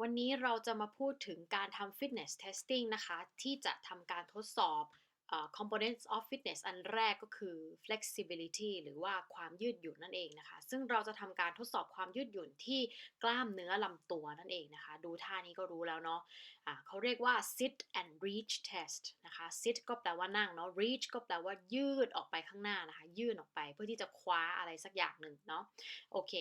วันนี้เราจะมาพูดถึงการทำ fitness testing นะคะ ที่จะทำการทดสอบ components of fitness อันแรกก็คือ flexibility หรือว่าความยืดหยุ่นนั่นเองนะคะ ซึ่งเราจะทำการทดสอบความยืดหยุ่นที่กล้ามเนื้อลำตัวนั่นเองนะคะ ดูท่านี้ก็รู้แล้วเนาะอ่าเขาเรียกว่า sit and reach test นะคะ sit ก็แปลว่านั่งเนาะ reach ก็แปลว่ายืดออกไปข้างหน้านะคะ ยื่นออกไปเพื่อที่จะคว้าอะไรสักอย่างหนึ่งเนาะ โอเค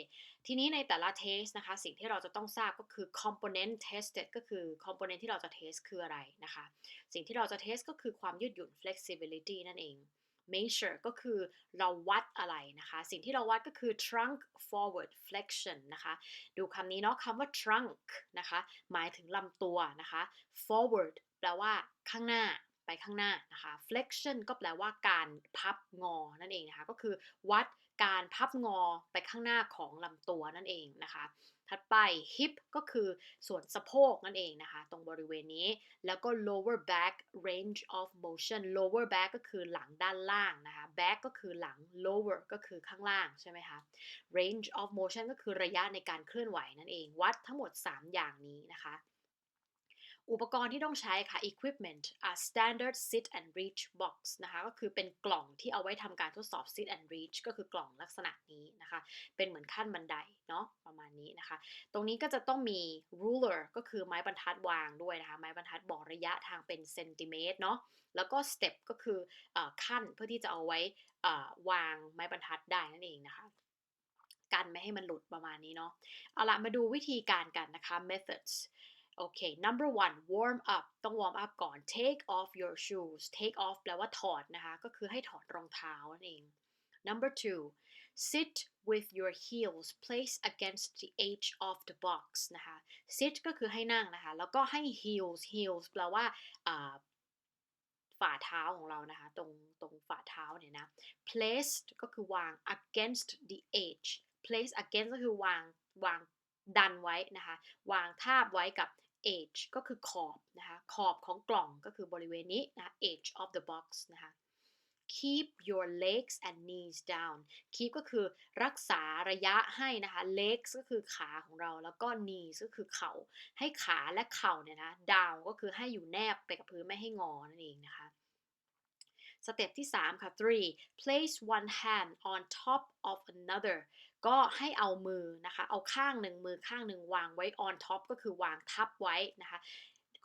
ทีนี้ในแต่ละ test นะคะ สิ่งที่เราจะต้องทราบก็คือ component tested ก็คือ component ที่เราจะ test คืออะไรนะคะ สิ่งที่เราจะ test ก็คือความยืดหยุ่น flexibility นั่นเอง measure ก็คือเราวัดอะไรนะคะ สิ่งที่เราวัดก็คือ trunk forward flexion นะคะ ดูคำนี้เนาะคำว่า trunk นะคะ หมายถึงลำตัวนะคะ forward แปลว่าข้างหน้าไปข้างหน้านะคะ flexion ก็แปลว่าการพับงอนั่นเองนะคะ ก็คือวัดการพับงอไปข้างหน้าของลำตัวนั่นเองนะคะ ถัดไป hip ก็คือส่วนสะโพกนั่นเองนะคะ ตรงบริเวณนี้ แล้วก็ lower back range of motion lower back ก็คือหลังด้านล่างนะคะ back ก็คือหลัง lower ก็คือข้างล่างใช่ไหมคะ range of motion ก็คือระยะในการเคลื่อนไหวนั่นเอง วัดทั้งหมด 3 อย่างนี้นะคะ อุปกรณ์ที่ต้องใช้ค่ะ equipment a standard sit and reach box นะคะ ก็คือเป็นกล่องที่เอาไว้ทำการทดสอบ sit and reach ก็คือกล่องลักษณะนี้นะคะ เป็นเหมือนขั้นบันไดเนาะประมาณนี้นะคะ ตรงนี้ก็จะต้องมี ruler ก็คือไม้บรรทัดวางด้วยนะคะ ไม้บรรทัดบอกระยะทางเป็นเซนติเมตรเนาะ แล้วก็ step ก็คืออขั้นเพื่อที่จะเอาไว้วางไม้บรรทัดได้นั่นเองนะคะกันไม่ให้มันหลุดประมาณนี้เนาะ เอาละมาดูวิธีการกันนะคะ methods โอเค number one warm up ต้อง warm up ก่อน take off your shoes take off แปลว่าถอดนะคะ ก็คือให้ถอดรองเท้านั่นเอง number two sit with your heels placed against the edge of the box นะคะ sit ก็คือให้นั่งนะคะ แล้วก็ให้ heels heels แปลว่าฝ่าเท้าของเรานะคะ ตรงตรงฝ่าเท้าเนี่ยนะ placed ก็คือวาง against the edge place against ก็คือวางวางดันไว้นะคะ วางทาบไว้กับ edge ก็คือขอบนะคะขอบของกล่องก็คือบริเวณนี้นะ edge of the box นะคะ keep your legs and knees down keep ก็คือรักษาระยะให้นะคะ legs ก็คือขาของเราแล้วก็ knees ก็คือเข่าให้ขาและเข่าเนี่ยนะ down ก็คือให้อยู่แนบไปกับพื้นไม่ให้งอนั่นเองนะคะ สเต็ปที่ 3 ค่ะ three place one hand on top of another ก็ให้เอามือนะคะ เอาข้างหนึ่งมือข้างหนึ่งวางไว้ on top ก็คือวางทับไว้นะคะ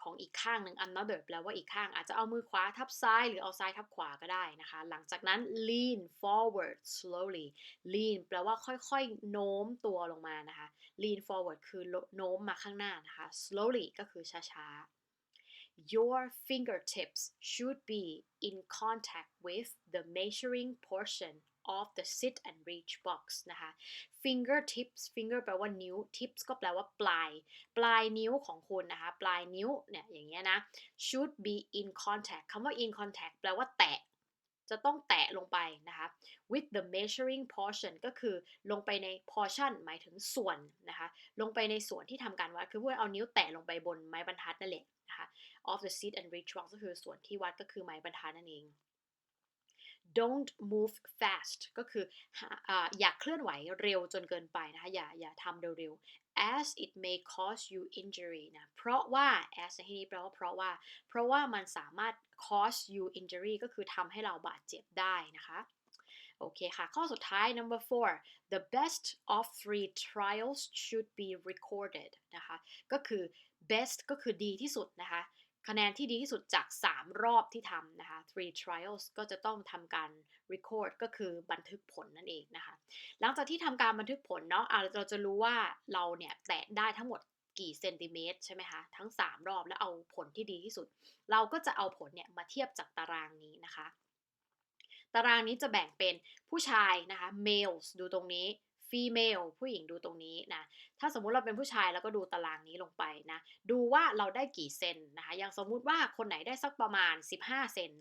ของอีกข้างหนึ่ง another แปลว่าอีกข้างอาจจะเอามือขวาทับซ้าย หรือเอาซ้ายทับขวาก็ได้นะคะ หลังจากนั้น lean forward slowly lean แปลว่าค่อยๆ โน้มตัวลงมานะคะ lean forward คือโน้มมาข้างหน้านะคะ slowly ก็คือช้าๆ your fingertips should be in contact with the measuring portion of the sit and reach box นะคะ finger tips finger แปลว่านิ้ว tips ก็แปลว่าปลาย ปลายนิ้วของคุณนะคะ ปลายนิ้วเนี่ยอย่างเงี้ยนะ should be in contact คำว่า in contact แปลว่าแตะ จะต้องแตะลงไปนะคะ with the measuring portion ก็คือลงไปใน portion หมายถึงส่วนนะคะ ลงไปในส่วนที่ทำการวัด คือเพื่อเอานิ้วแตะลงไปบนไม้บรรทัดนั่นแหละนะคะ of the seat and reach box ก็คือส่วนที่วัดก็คือไม้บรรทัดนั่นเอง don't move fast ก็คืออย่าเคลื่อนไหวเร็วจนเกินไปนะคะอย่าอย่าทำเร็วๆ as it may cause you injury นะเพราะว่า as ในที่นี้แปลว่าเพราะว่า เพราะว่ามันสามารถ cause you injury ก็คือทำให้เราบาดเจ็บได้นะคะโอเคค่ะ ข้อสุดท้าย number four the best of three trials should be recorded นะคะ ก็คือ best ก็คือดีที่สุดนะคะ คะแนนที่ดีที่สุดจาก 3 รอบที่ทำนะคะ three trials ก็จะต้องทำการ record ก็คือบันทึกผลนั่นเองนะคะ หลังจากที่ทำการบันทึกผลเนาะเราจะรู้ว่าเราเนี่ยแตะได้ทั้งหมดกี่เซนติเมตรใช่ไหมคะทั้ง 3 รอบแล้วเอาผลที่ดีที่สุด เราก็จะเอาผลเนี่ยมาเทียบจากตารางนี้นะคะ ตารางนี้จะแบ่งเป็นผู้ชายนะคะ males ดูตรงนี้ female ผู้หญิงดูตรงนี้นะ ถ้าสมมุติเราเป็นผู้ชายแล้วก็ดูตารางนี้ลงไปนะ ดูว่าเราได้กี่เซนนะคะ อย่างสมมุติว่าคนไหนได้สักประมาณ 15 เซน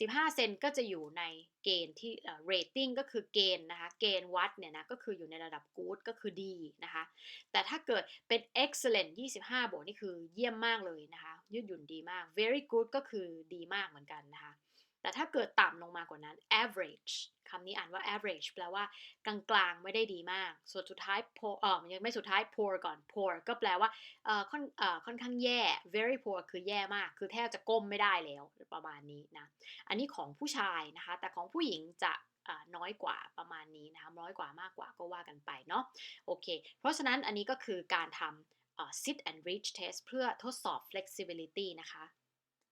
15 เซนก็จะอยู่ในเกณฑ์ที่ rating ก็คือเกณฑ์นะคะ เกณฑ์วัดเนี่ยนะก็คืออยู่ในระดับ good ก็คือดีนะคะ แต่ถ้าเกิดเป็น excellent 25 บวกนี่คือเยี่ยมมากเลยนะคะ ยืดหยุ่นดีมาก very good ก็คือดีมากเหมือนกันนะคะ แต่ถ้าเกิดต่ำลงมากว่านั้น average คำนี้อ่านว่า average แปลว่ากลางๆ ไม่ได้ดีมาก ส่วนสุดท้าย poor เออยังไม่สุดท้าย poor ก่อน poor ก็แปลว่าเอ่อค่อนเอ่อค่อนข้างแย่ very poor คือแย่มาก คือแทบจะก้มไม่ได้แล้วประมาณนี้นะ อันนี้ของผู้ชายนะคะ แต่ของผู้หญิงจะน้อยกว่าประมาณนี้นะคะน้อยกว่ามากกว่าก็ว่ากันไปเนาะโอเค เพราะฉะนั้นอันนี้ก็คือการทำ sit and reach test เพื่อทดสอบ flexibility นะคะ